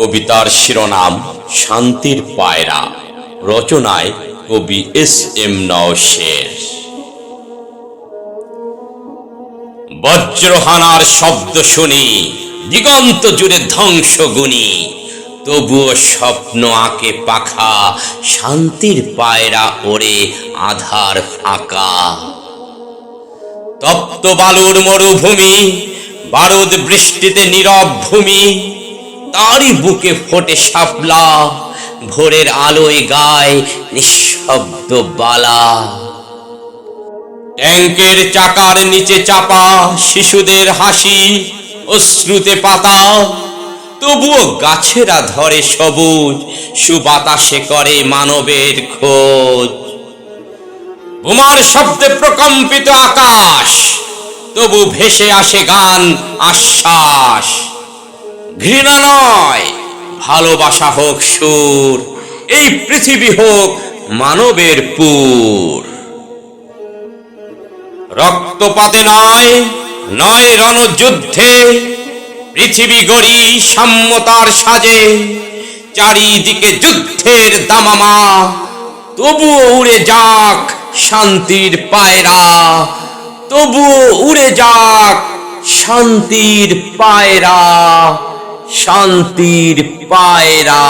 কবিতার শিরোনাম শান্তির পায়রা। রচনায় কবি এস এম নওশের। বজ্রহানার শব্দ শুনি, দিগন্ত জুড়ে ধ্বংস গুনি। তবুও স্বপ্ন আঁকে পাখা, শান্তির পায়রা ওরে আধার ফাঁকা। তপ্ত বালুর মরুভূমি, বারুদ বৃষ্টিতে নীরব ভূমি তারই বুকে ফোটে শাপলা, ভোরের আলোয় গায় নিঃশব্দ বালা। ট্যাঙ্কের চাকার নিচে চাপা শিশুদের হাসি, অশ্রুতে পাতা। তবুও গাছেরা ধরে সবুজ, সুবাতাসে করে মানবের খোঁজ। বোমার শব্দে প্রকম্পিত আকাশ, তবু ভেসে আসে গান আশ্বাস। ঘৃণা নয়, ভালোবাসা হোক সুর, এই পৃথিবী হোক মানবের পুর। রক্তপাতে নয় নয় রণযুদ্ধে, পৃথিবী গড়ি সাম্যতার সাজে, চারিদিকে যুদ্ধের দামামা, তবুও উড়ে যাক শান্তির পায়রা, তবুও উড়ে যাক শান্তির পায়রা। শান্তির পায়রা।